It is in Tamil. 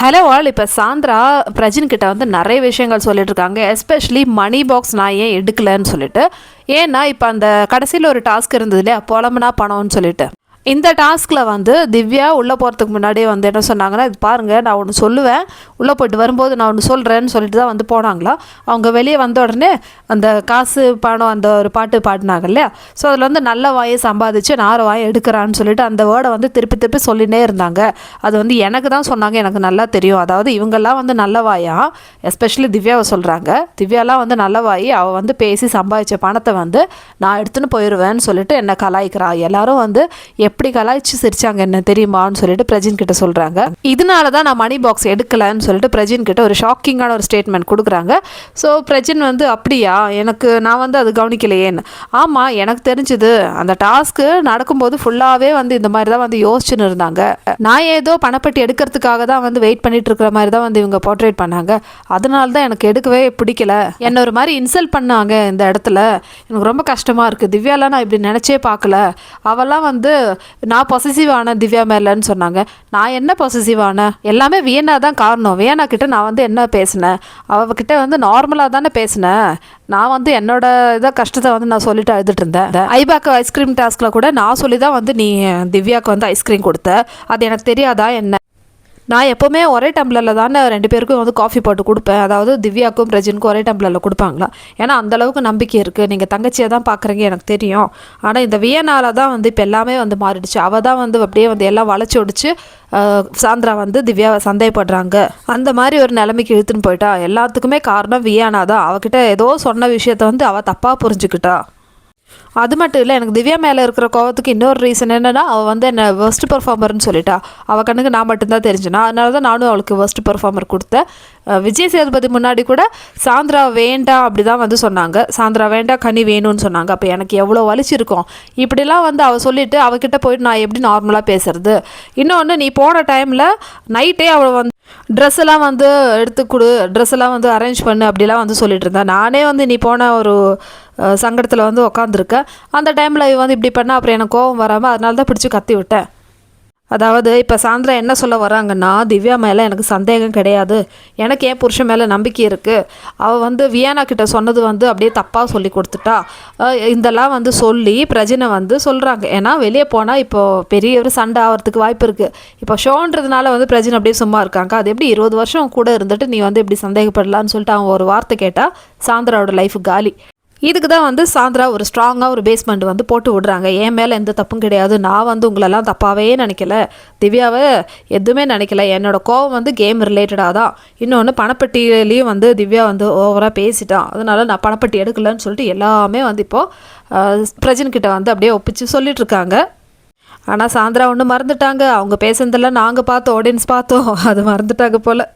ஹலோ ஆல் இப்போ சாந்திரா பிரஜின் கிட்ட வந்து நிறைய விஷயங்கள் சொல்லிட்டு இருக்காங்க. எஸ்பெஷலி மணி பாக்ஸ் நான் ஏன் எடுக்கலன்னு சொல்லிட்டு. ஏன்னா இப்போ அந்த கடைசியில் ஒரு டாஸ்க் இருந்தது இல்லையா? புலம்புனா பணம்னு சொல்லிட்டு. இந்த டாஸ்கில் வந்து திவ்யா உள்ளே போகிறதுக்கு முன்னாடியே வந்து என்ன சொன்னாங்கன்னா இது பாருங்கள் நான் ஒன்று சொல்லுவேன். உள்ளே போயிட்டு வரும்போது நான் ஒன்று சொல்கிறேன்னு சொல்லிட்டு தான் வந்து போனாங்களா? அவங்க வெளியே வந்த உடனே அந்த காசு பணம் அந்த ஒரு பாட்டு பாடினாங்க இல்லையா? ஸோ அதில் வந்து நல்ல வாயை சம்பாதிச்சு நார வாயை எடுக்கிறான்னு சொல்லிட்டு அந்த வேர்டை வந்து திருப்பி திருப்பி சொல்லினே இருந்தாங்க. அது வந்து எனக்கு தான் சொன்னாங்க எனக்கு நல்லா தெரியும். அதாவது இவங்கெல்லாம் வந்து நல்ல வாயா? எஸ்பெஷலி திவ்யாவை சொல்கிறாங்க திவ்யாலாம் வந்து நல்ல வாயி அவள் வந்து பேசி சம்பாதிச்ச பணத்தை வந்து நான் எடுத்துன்னு போயிடுவேன்னு சொல்லிட்டு என்னை கலாய்க்கிறா. எல்லாரும் வந்து எப் எப்படி கலாய்ச்சி சிரிச்சாங்க என்ன தெரியுமான்னு சொல்லிட்டு பிரஜின் கிட்ட சொல்கிறாங்க இதனால தான் நான் மணி பாக்ஸ் எடுக்கலன்னு சொல்லிட்டு பிரஜின் கிட்ட ஒரு ஷாக்கிங்கான ஒரு ஸ்டேட்மெண்ட் கொடுக்குறாங்க. ஸோ பிரஜின் வந்து அப்படியா? எனக்கு நான் வந்து அது கவனிக்கலையேன்னு. ஆமாம் எனக்கு தெரிஞ்சுது. அந்த டாஸ்க்கு நடக்கும்போது ஃபுல்லாகவே வந்து இந்த மாதிரி தான் வந்து யோசிச்சுன்னு இருந்தாங்க. நான் ஏதோ பணப்பட்டி எடுக்கிறதுக்காக தான் வந்து வெயிட் பண்ணிட்டு இருக்கிற மாதிரி தான் வந்து இவங்க போர்ட்ரேட் பண்ணாங்க. அதனால தான் எனக்கு எடுக்கவே பிடிக்கல. என்ன ஒரு மாதிரி இன்சல்ட் பண்ணாங்க இந்த இடத்துல. எனக்கு ரொம்ப கஷ்டமாக இருக்குது திவ்யாலாம் நான் இப்படி நினச்சே பார்க்கல. அவெல்லாம் வந்து நான் பொசசிவ் ஆனேன் திவ்யா மேலன்னு சொன்னாங்க. நான் என்ன பொசசிவ் ஆனேன் எல்லாமே வியனா தான் காரணம். வியனா கிட்ட நான் வந்து என்ன பேசினேன்? அவகிட்ட வந்து நார்மலாக தானே பேசினேன். நான் வந்து என்னோட இதை கஷ்டத்தை வந்து நான் சொல்லிட்டு அழுதுட்டு இருந்தேன். ஐபாக்கு ஐஸ்கிரீம் டாஸ்கில் கூட நான் சொல்லி தான் வந்து நீ திவ்யாவுக்கு வந்து ஐஸ்கிரீம் கொடுத்த. அது எனக்கு தெரியாதா என்ன? நான் எப்போவுமே ஒரே டம்ளரில் தானே ரெண்டு பேருக்கும் வந்து காஃபி போட்டு கொடுப்பேன். அதாவது திவ்யாக்கும் பிரஜினுக்கும் ஒரே டம்ளரில் கொடுப்பாங்களா? ஏன்னா அந்தளவுக்கு நம்பிக்கை இருக்குது நீங்கள் தங்கச்சியை தான் பார்க்குறீங்க எனக்கு தெரியும். ஆனால் இந்த வியனால் தான் வந்து இப்போ எல்லாமே வந்து மாறிடுச்சு. அவள் தான் வந்து அப்படியே வந்து எல்லாம் வளைச்சி ஒடிச்சு சாந்திரா வந்து திவ்யாவை சந்தேகப்படுறாங்க. அந்த மாதிரி ஒரு நிலைமைக்கு இழுத்துன்னு போயிட்டா. எல்லாத்துக்குமே காரணம் வியானா தான். அவகிட்ட ஏதோ சொன்ன விஷயத்த வந்து அவள் தப்பாக புரிஞ்சுக்கிட்டா. அது மட்டும் இல்லை எனக்கு திவ்யா மேலே இருக்கிற கோவத்துக்கு இன்னொரு ரீசன் என்னென்னா அவள் வந்து என்னை ஃபர்ஸ்ட் பெர்ஃபார்மர்னு சொல்லிட்டா. அவள் கண்ணுக்கு நான் மட்டும்தான் தெரிஞ்சேனா அதனால தான் நானும் அவளுக்கு ஃபர்ஸ்ட் பெர்ஃபார்மர் கொடுத்தேன். விஜய் சேதுபதி முன்னாடி கூட சாந்திரா வேண்டாம் அப்படி தான் வந்து சொன்னாங்க. சாந்திரா வேண்டாம் கனி வேணும்னு சொன்னாங்க. அப்போ எனக்கு எவ்வளோ வலிச்சிருக்கும். இப்படிலாம் வந்து அவள் சொல்லிவிட்டு அவகிட்ட போயிட்டு நான் எப்படி நார்மலாக பேசுறது? இன்னொன்று நீ போன டைமில் நைட்டே அவள் வந்து ட்ரெஸ் எல்லாம் வந்து எடுத்து கொடு ட்ரெஸ் எல்லாம் வந்து அரேஞ்ச் பண்ணு அப்படிலாம் வந்து சொல்லிட்டு இருந்தேன் நானே வந்து நீ போன ஒரு சங்கடத்தில் வந்து உக்காந்துருக்கேன். அந்த டைமில் இவன் வந்து இப்படி பண்ணால் அப்புறம் எனக்கு கோவம் வராமல் அதனால தான் பிடிச்சி கத்தி விட்டேன். அதாவது இப்போ சாந்திரா என்ன சொல்ல வராங்கன்னா திவ்யா மேலே எனக்கு சந்தேகம் கிடையாது. எனக்கு என் புருஷன் மேலே நம்பிக்கை இருக்குது அவள் வந்து வியானா கிட்ட சொன்னது வந்து அப்படியே தப்பாக சொல்லி கொடுத்துட்டா. இதெல்லாம் வந்து சொல்லி பிரஜனை வந்து சொல்கிறாங்க ஏன்னா வெளியே போனால் இப்போது பெரிய ஒரு சண்டை ஆகிறதுக்கு வாய்ப்பு இருக்குது இப்போ ஷோன்றதுனால வந்து பிரஜனை அப்படியே சும்மா இருக்காங்க. அது எப்படி இருபது வருஷம் கூட இருந்துட்டு நீ வந்து இப்படி சந்தேகப்படலான்னு சொல்லிட்டு அவன் ஒரு வார்த்தை கேட்டால் சாந்திராவோட லைஃப் காலி. இதுக்கு தான் வந்து சாந்திரா ஒரு ஸ்ட்ராங்காக ஒரு பேஸ்மெண்ட் வந்து போட்டு விடுறாங்க. என் மேலே எந்த தப்பும் கிடையாது. நான் வந்து உங்களெல்லாம் தப்பாகவே நினைக்கல. திவ்யாவை எதுவுமே நினைக்கல. என்னோட கோவம் வந்து கேம் ரிலேட்டடாக தான். இன்னொன்று பணப்பட்டியிலையும் வந்து திவ்யா வந்து ஓவராக பேசிட்டான் அதனால் நான் பணப்பட்டி எடுக்கலன்னு சொல்லிட்டு எல்லாமே வந்து இப்போது பிரஜன்கிட்ட வந்து அப்படியே ஒப்பிச்சு சொல்லிகிட்ருக்காங்க ஆனால் சாந்திரா ஒன்று மறந்துட்டாங்க. அவங்க பேசுனதெல்லாம் நாங்கள் பார்த்தோம். ஆடியன்ஸ் பார்த்தோம். அது மறந்துட்டாங்க போல்.